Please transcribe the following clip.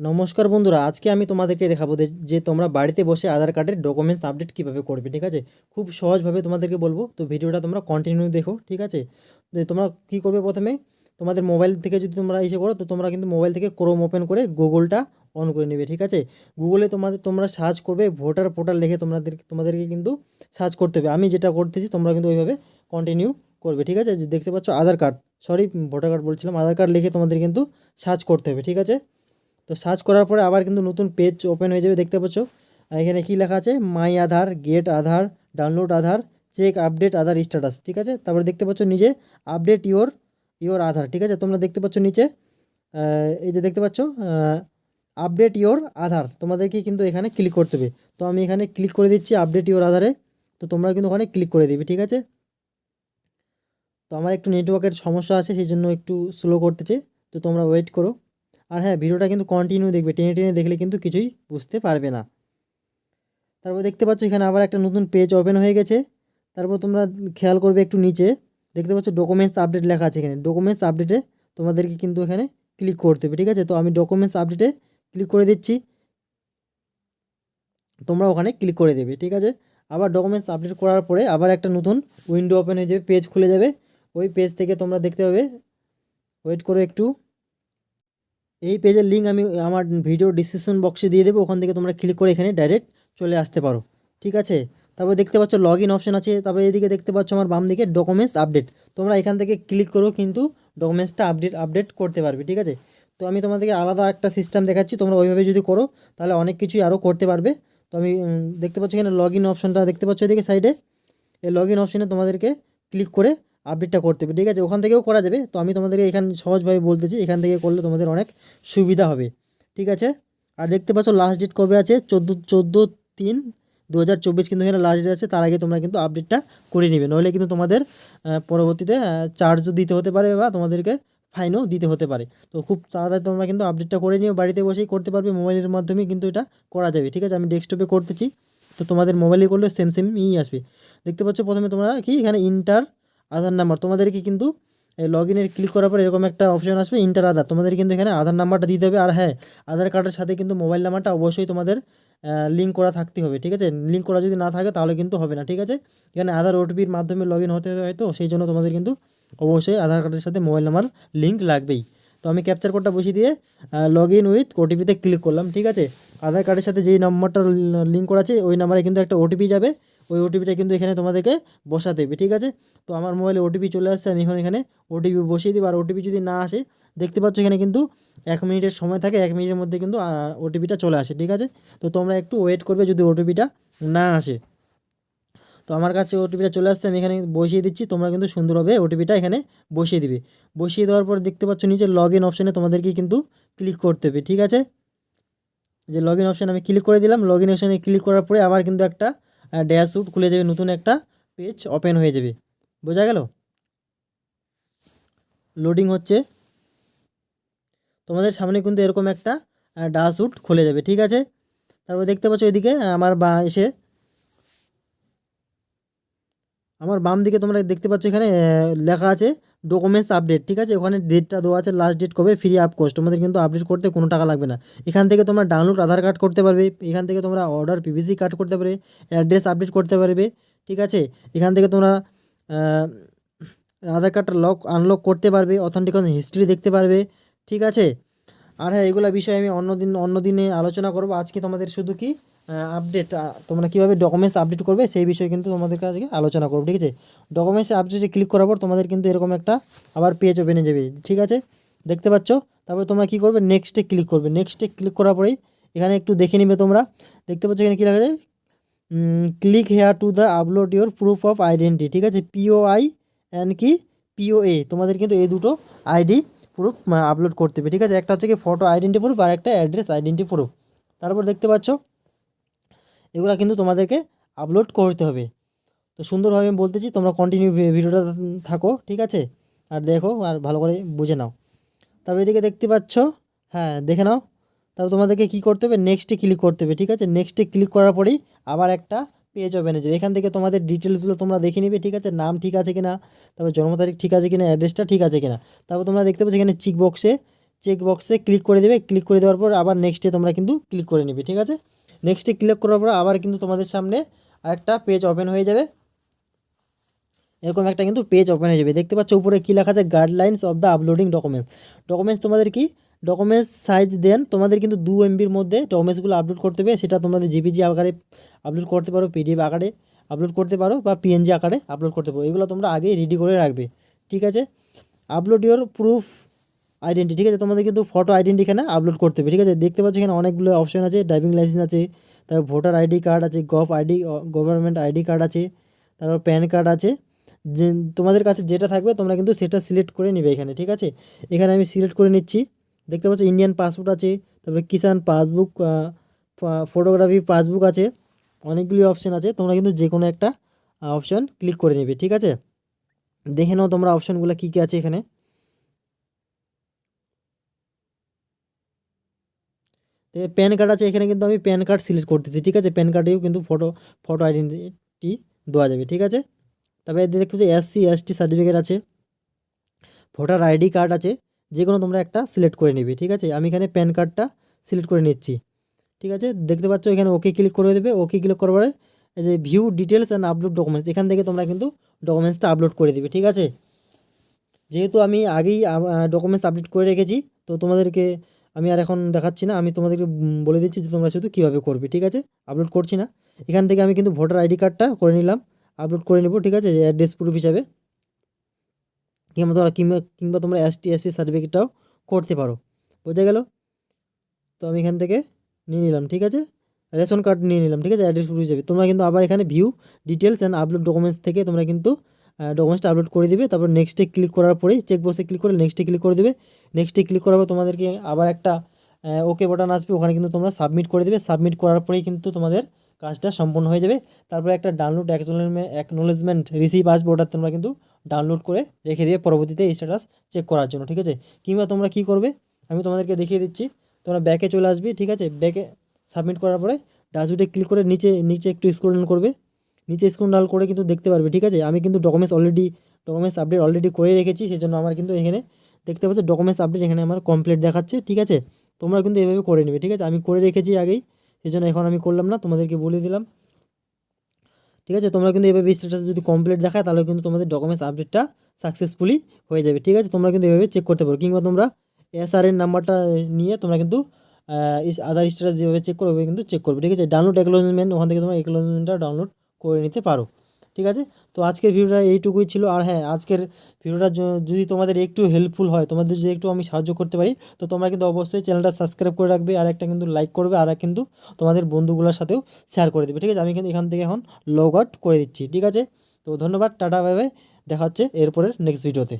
নমস্কার বন্ধুরা, আজকে আমি তোমাদেরকে দেখাবো যে- তোমরা বাড়িতে বসে আধার কার্ডের ডকুমেন্টস আপডেট কীভাবে করবে, ঠিক আছে? খুব সহজভাবে তোমাদেরকে বলব, তো ভিডিওটা তোমরা কন্টিনিউ দেখো, ঠিক আছে? তোমরা কী করবে প্রথমে, তোমাদের মোবাইল থেকে যদি তোমরা এসে করো, তো তোমরা কিন্তু মোবাইল থেকে ক্রোম ওপেন করে গুগলটা অন করে নেবে, ঠিক আছে? গুগলে তোমাদের, তোমরা সার্চ করবে ভোটার পোর্টাল লিখে তোমাদের, তোমাদেরকে কিন্তু সার্চ করতে হবে। আমি যেটা করতেছি, তোমরা কিন্তু ওইভাবে কন্টিনিউ করবে, ঠিক আছে? যে দেখতে পাচ্ছ Aadhaar card sorry voter card বলছিলাম, আধার কার্ড লিখে তোমাদের কিন্তু সার্চ করতে হবে, ঠিক আছে? তো সার্চ করার পরে আবার কিন্তু নতুন পেজ ওপেন হয়ে যাবে, দেখতে পাচ্ছ। এখানে কী লেখা আছে? My Aadhaar get Aadhaar download Aadhaar check update Aadhaar status ঠিক আছে? তারপরে দেখতে পাচ্ছ নিজে আপডেট ইওর ইওর আধার ঠিক আছে? তোমরা দেখতে পাচ্ছ নিচে এই যে দেখতে পাচ্ছ আপডেট ইওর আধার তোমাদেরকে কিন্তু এখানে ক্লিক করতে হবে। তো আমি এখানে ক্লিক করে দিচ্ছি আপডেট ইওর আধারে তো তোমরা কিন্তু ওখানে ক্লিক করে দিবে, ঠিক আছে? তো আমার একটু নেটওয়ার্কের সমস্যা আছে, সেই জন্য একটু স্লো করতেছে। তো তোমরা ওয়েট করো। আর হ্যাঁ ভিডিওটা কিন্তু কন্টিনিউ দেখবে, টেনে টেনে দেখলে কিন্তু কিছুই বুঝতে পারবে না। তারপর দেখতে পাচ্ছ এখানে আবার একটা নতুন পেজ ওপেন হয়ে গেছে। তারপর তোমরা খেয়াল করবে একটু নিচে, দেখতে পাচ্ছ ডকুমেন্টস আপডেট লেখা আছে এখানে। ডকুমেন্টস আপডেটে তোমাদেরকে কিন্তু এখানে ক্লিক করতে হবে, ঠিক আছে? তো আমি ডকুমেন্টস আপডেটে ক্লিক করে দিচ্ছি। তোমরা ওখানে ক্লিক করে দেবে, ঠিক আছে? আবার ডকুমেন্টস আপডেট করার পরে আবার একটা নতুন উইন্ডো ওপেন হয়ে যাবে পেজ খুলে যাবে। ওই পেজ থেকে তোমরা দেখতে পাবে ওয়েট করো একটু। এই পেজের লিঙ্ক আমি, আমার ভিডিও ডিসক্রিপশন বক্সে দিয়ে দেবো, ওখান থেকে তোমরা ক্লিক করে এখানে ডাইরেক্ট চলে আসতে পারো। ঠিক আছে? তারপর দেখতে পাচ্ছ লগ ইন অপশন আছে, তারপরে এদিকে দেখতে পাচ্ছ আমার বাম দিকে ডকুমেন্টস আপডেট তোমরা এখান থেকে ক্লিক করো, কিন্তু ডকুমেন্টসটা আপডেট আপডেট করতে পারবে, ঠিক আছে? তো আমি তোমাদেরকে আলাদা একটা সিস্টেম দেখাচ্ছি, তোমরা ওইভাবে যদি করো, তাহলে অনেক কিছুই আরও করতে পারবে। তো আমি দেখতে পাচ্ছ এখানে লগ ইন অপশনটা দেখতে পাচ্ছ এদিকে সাইডে এই লগ ইন অপশনে তোমাদেরকে ক্লিক করে আপডেটটা করতে হবে। ঠিক আছে? ওখান থেকেও করা যাবে। তো আমি তোমাদেরকে এখানে সহজভাবে বলতেছি এখান থেকে করলে তোমাদের অনেক সুবিধা হবে। ঠিক আছে? আর দেখতে পাচ্ছ লাস্ট ডেট কবে আছে? চোদ্দ চোদ্দ তিন দু হাজার চব্বিশ কিন্তু এখানে লাস্ট ডেট আছে। তার আগে তোমরা কিন্তু আপডেটটা করে নেবে। নইলে কিন্তু তোমাদের পরবর্তীতে চার্জও দিতে হতে পারে বা তোমাদেরকে ফাইনও দিতে হতে পারে। তো খুব তাড়াতাড়ি তোমরা কিন্তু আপডেটটা করে নিও। বাড়িতে বসেই করতে পারবে। মোবাইলের মাধ্যমে কিন্তু এটা করা যাবে। ঠিক আছে? আমি ডেস্কটপে করতেছি। তো তোমাদের মোবাইলে করলে সেম সেমই আসবে। দেখতে পাচ্ছ প্রথমে তোমরা কি? এখানে ইন্টার আধার নাম্বার। তোমাদেরকে কিন্তু এই লগ ইনের ক্লিক করার পর এরকম একটা অপশন আসবে ইন্টার আধার তোমাদের কিন্তু এখানে আধার নাম্বারটা দিতে হবে। আর হ্যাঁ আধার কার্ডের সাথে কিন্তু মোবাইল নাম্বারটা অবশ্যই তোমাদের লিঙ্ক করা থাকতে হবে, ঠিক আছে? লিঙ্ক করা যদি না থাকে তাহলে কিন্তু হবে না, ঠিক আছে? এখানে আধার ওটিপির মাধ্যমে লগ ইন হতে হয় তো, সেই জন্য তোমাদের কিন্তু অবশ্যই আধার কার্ডের সাথে মোবাইল নাম্বার লিঙ্ক লাগবেই। তো আমি ক্যাপচার কোডটা বসিয়ে দিয়ে লগ ইন উইথ ওটিপিতে ক্লিক করলাম, ঠিক আছে? আধার কার্ডের সাথে যেই নাম্বারটা লিঙ্ক করা আছে, ওই নাম্বারে কিন্তু একটা ওটিপি যাবে। ওই ওটিপিটা কিন্তু এখানে তোমাদেরকে বসাতে হবে, ঠিক আছে? তো আমার মোবাইলে ওটিপি চলে আসছে, আমি এখন এখানে ওটিপি বসিয়ে দিব। আর ওটিপি যদি না আসে, দেখতে পাচ্ছ এখানে কিন্তু এক মিনিটের সময় থাকে, এক মিনিটের মধ্যে কিন্তু ওটিপিটা চলে আসে, ঠিক আছে? তো তোমরা একটু ওয়েট করবে যদি ওটিপিটা না আসে। তো আমার কাছে ওটিপিটা চলে আসছে, আমি এখানে বসিয়ে দিচ্ছি, তোমরা কিন্তু সুন্দরভাবে ওটিপিটা এখানে বসিয়ে দিবে। বসিয়ে দেওয়ার পর দেখতে পাচ্ছ নিচে লগ ইন অপশানে তোমাদেরকে কিন্তু ক্লিক করতে হবে, ঠিক আছে? যে লগ ইন অপশান আমি ক্লিক করে দিলাম লগ ইন অপশানে ক্লিক করার পরে আবার কিন্তু একটা ড্যাশবুট খুলে যাবে, নতুন একটা পেজ ওপেন হয়ে যাবে। বোঝা গেল? লোডিং হচ্ছে। তোমাদের সামনে কিন্তু এরকম একটা ডাসুট খুলে যাবে, ঠিক আছে? তারপর দেখতে পাচ্ছ এদিকে আমার বা এসে, আমার বাম দিকে তোমরা দেখতে পাচ্ছ এখানে লেখা আছে ডকুমেন্টস আপডেট ঠিক আছে? ওখানে ডেটটা দেওয়া আছে লাস্ট ডেট কবে? ফ্রি আপ কোর্স তোমাদের কিন্তু আপডেট করতে কোনো টাকা লাগবে না। এখান থেকে তোমরা ডাউনলোড আধার কার্ড করতে পারবে। এখান থেকে তোমরা অর্ডার পিভিসি কার্ড করতে পারবে। অ্যাড্রেস আপডেট করতে পারবে। ঠিক আছে? এখান থেকে তোমরা আধার কার্ডটা লক আনলক করতে পারবে। অথেন্টিকেশন হিস্ট্রি দেখতে পারবে। ঠিক আছে? আর হ্যাঁ এগুলো বিষয়ে আমি অন্য দিন অন্য দিনে আলোচনা করব। আজকে তোমাদের শুধু কি আপডেট তোমরা কীভাবে ডকুমেন্টস আপডেট করবে সেই বিষয়ে কিন্তু তোমাদের কাছে আলোচনা করব, ঠিক আছে? ডকুমেন্টস আপডেটে ক্লিক করার পর তোমাদের কিন্তু এরকম একটা আবার পেজ ওপেনে যাবে, ঠিক আছে? দেখতে পাচ্ছ? তারপরে তোমরা কী করবে? নেক্সটে ক্লিক করবে। নেক্সটে ক্লিক করার পরেই এখানে একটু দেখে নিবে তোমরা। দেখতে পাচ্ছ এখানে কী লেখা আছে? Click here to the upload your proof of identity ঠিক আছে? পিওআই অ্যান্ড কি? পিওএ তোমাদের কিন্তু এই দুটো আইডি প্রুফ আপলোড করতে হবে, ঠিক আছে? একটা হচ্ছে কি ফটো আইডেন্টি প্রুফ আর একটা অ্যাড্রেস আইডেন্টি প্রুফ তারপর দেখতে পাচ্ছ? এগুলো কিন্তু তোমাদেরকে আপলোড করতে হবে। তো সুন্দরভাবে আমি বলতেছি, তোমরা কন্টিনিউ ভিডিওটা থাকো, ঠিক আছে? আর দেখো, আর ভালো করে বুঝে নাও। তারপর এদিকে দেখতে পাচ্ছ হ্যাঁ দেখে নাও। তারপর তোমাদেরকে কী করতে হবে? নেক্সটে ক্লিক করতে হবে, ঠিক আছে? নেক্সটে ক্লিক করার পরেই আবার একটা পেজ ওপেন হয়ে যাবে। এখান থেকে তোমাদের ডিটেলসগুলো তোমরা দেখে নিবে, ঠিক আছে? নাম ঠিক আছে কিনা? তারপর জন্ম তারিখ ঠিক আছে কিনা? অ্যাড্রেসটা ঠিক আছে কিনা? তারপর তোমরা দেখতে পাচ্ছ এখানে চিক বক্সে চেক বক্সে ক্লিক করে দেবে। ক্লিক করে দেওয়ার পর আবার নেক্সটে তোমরা কিন্তু ক্লিক করে নেবে, ঠিক আছে? নেক্সটে ক্লিক করার পর আবার কিন্তু তোমাদের সামনে একটা পেজ ওপেন হয়ে যাবে। এরকম একটা কিন্তু পেজ ওপেন হয়ে যাবে। দেখতে পাচ্ছ উপরে কী লেখা আছে? Guidelines of the uploading documents documents তোমাদের কি? ডকুমেন্টস সাইজ দেন তোমাদের কিন্তু দু এমবির মধ্যে ডকুমেন্টসগুলো আপলোড করতে হবে। সেটা তোমাদের জিপিজি আকারে আপলোড করতে পারো পিডিএফ আকারে আপলোড করতে পারো বা পিএনজি আকারে আপলোড করতে পারো, এগুলো তোমরা আগেই রেডি করে রাখবে। ঠিক আছে? আপলোড ইওর প্রুফ আইডেন্টি ঠিক আছে? তোমাদের কিন্তু ফটো আইডেন্টি এখানে আপলোড করতে হবে, ঠিক আছে? দেখতে পাচ্ছ এখানে অনেকগুলো অপশন আছে ড্রাইভিং লাইসেন্স আছে, তারপর ভোটার আইডি কার্ড আছে gov ID government ID card আছে, তারপর প্যান কার্ড আছে। যে, তোমাদের কাছে যেটা থাকবে, তোমরা কিন্তু সেটা সিলেক্ট করে নিবে এখানে, ঠিক আছে? এখানে আমি সিলেক্ট করে নিচ্ছি। দেখতে পাচ্ছ ইন্ডিয়ান পাসপোর্ট আছে, তারপরে কিষান পাসবুক ফটোগ্রাফি পাসবুক আছে, অনেকগুলি অপশান আছে, তোমরা কিন্তু যে কোনো একটা অপশান ক্লিক করে নেবে, ঠিক আছে? দেখে নাও তোমরা অপশানগুলো কী কী আছে এখানে। প্যান কার্ড আছে, এখানে কিন্তু আমি প্যান কার্ড সিলেক্ট করতেছি, ঠিক আছে? প্যান কার্ডেও কিন্তু ফটো ফটো আইডেন্টিটি দেওয়া যাবে, ঠিক আছে? এতে দেখতে পাচ্ছি এসসি এসটি সার্টিফিকেট আছে ভোটার আইডি কার্ড আছে যে কোনো তোমরা একটা সিলেক্ট করে নিবে, ঠিক আছে? আমি এখানে প্যান কার্ডটা সিলেক্ট করে নিচ্ছি, ঠিক আছে? দেখতে পাচ্ছ এখানে ওকে ক্লিক করে দেবে ওকে ক্লিক করার পরে যে view details and upload documents এখান থেকে তোমরা কিন্তু ডকুমেন্টসটা আপলোড করে দিবে, ঠিক আছে? যেহেতু আমি আগেই ডকুমেন্টস আপডেট করে রেখেছি, তো তোমাদেরকে আমি আর এখন দেখাচ্ছি না, আমি তোমাদেরকে বলে দিচ্ছি যে তোমরা শুধু কীভাবে করবে, ঠিক আছে? আপলোড করছি না। এখান থেকে আমি কিন্তু ভোটার আইডি কার্ডটা করে নিলাম। আপলোড করে নেব, ঠিক আছে? অ্যাড্রেস প্রুফ হিসাবে। কিংবা তোমরা কিংবা কিংবা তোমরা এস টি এস সি সার্টিফিকেটটাও করতে পারো। বোঝা গেল? তো আমি এখান থেকে নিয়ে নিলাম, ঠিক আছে? রেশন কার্ড নিয়ে নিলাম, ঠিক আছে? অ্যাড্রেস প্রুফ হিসাবে। তোমরা কিন্তু আবার এখানে view details and upload documents থেকে তোমরা কিন্তু ডকুমেন্টসটা আপলোড করে দিবে, তারপর নেক্সটে ক্লিক করার পরেই চেক বক্সে ক্লিক করে নেক্সটে ক্লিক করে দেবে। নেক্সটে ক্লিক করার পর তোমাদেরকে আবার একটা ওকে বাটন আসবে, ওখানে কিন্তু তোমরা সাবমিট করে দেবে। সাবমিট করার পরেই কিন্তু তোমাদের কাজটা সম্পূর্ণ হয়ে যাবে। তারপরে একটা ডাউনলোড অ্যাকনোলেজমেন্ট রিসিভ আসবে, ওটা তোমরা কিন্তু ডাউনলোড করে রেখে দিয়ে পরবর্তীতে স্ট্যাটাস চেক করার জন্য, ঠিক আছে? কিংবা তোমরা কী করবে? আমি তোমাদেরকে দেখিয়ে দিচ্ছি। তোমরা ব্যাকে চলে আসবে, ঠিক আছে? ব্যাকে সাবমিট করার পরে ডাসুটে ক্লিক করে নিচে নিচে একটু স্ক্রল করবে। নিচে স্ক্রুন ডাল করে কিন্তু দেখতে পারবে, ঠিক আছে? আমি কিন্তু documents already documents update already করে রেখেছি সেই জন্য আমার কিন্তু এখানে দেখতে পাচ্ছ ডকুমেন্টস আপডেট এখানে আমার কমপ্লিট দেখাচ্ছে, ঠিক আছে? তোমরা কিন্তু এভাবে করে নেবে, ঠিক আছে? আমি করে রেখেছি আগেই সেই জন্য এখন আমি করলাম না, তোমাদেরকে বলে দিলাম। ঠিক আছে? তোমরা কিন্তু এভাবে স্ট্যাটাস যদি কমপ্লিট দেখায়, তাহলে কিন্তু তোমাদের ডকুমেন্টস আপডেটটা সাকসেসফুলি হয়ে যাবে, ঠিক আছে? তোমরা কিন্তু এভাবে চেক করতে পারো, কিংবা তোমরা এসআর এর নাম্বারটা নিয়ে তোমরা কিন্তু আধার স্ট্যাটাস যেভাবে চেক করবে কিন্তু চেক করবে, ঠিক আছে? ডাউনলোড অ্যাকনোলেজমেন্ট ওখান থেকে তোমরা অ্যাকনোলেজমেন্টটা ডাউনলোড করে নিতে পারো, ঠিক আছে? তো আজকের ভিডিওটা এইটুকুই ছিল। আর হ্যাঁ আজকের ভিডিওটা যদি তোমাদের একটু হেল্পফুল হয়, তোমাদের যদি একটু আমি সাহায্য করতে পারি, তো তোমরা কিন্তু অবশ্যই চ্যানেলটা সাবস্ক্রাইব করে রাখবে, আর একটা কিন্তু লাইক করবে, আর কিন্তু তোমাদের বন্ধুগুলোর সাথেও শেয়ার করে দেবে, ঠিক আছে? আমি কিন্তু এখান থেকে এখন লগ আউট করে দিচ্ছি, ঠিক আছে? তো ধন্যবাদ, টাটা বাই বাই দেখা হচ্ছে এরপরের নেক্সট ভিডিওতে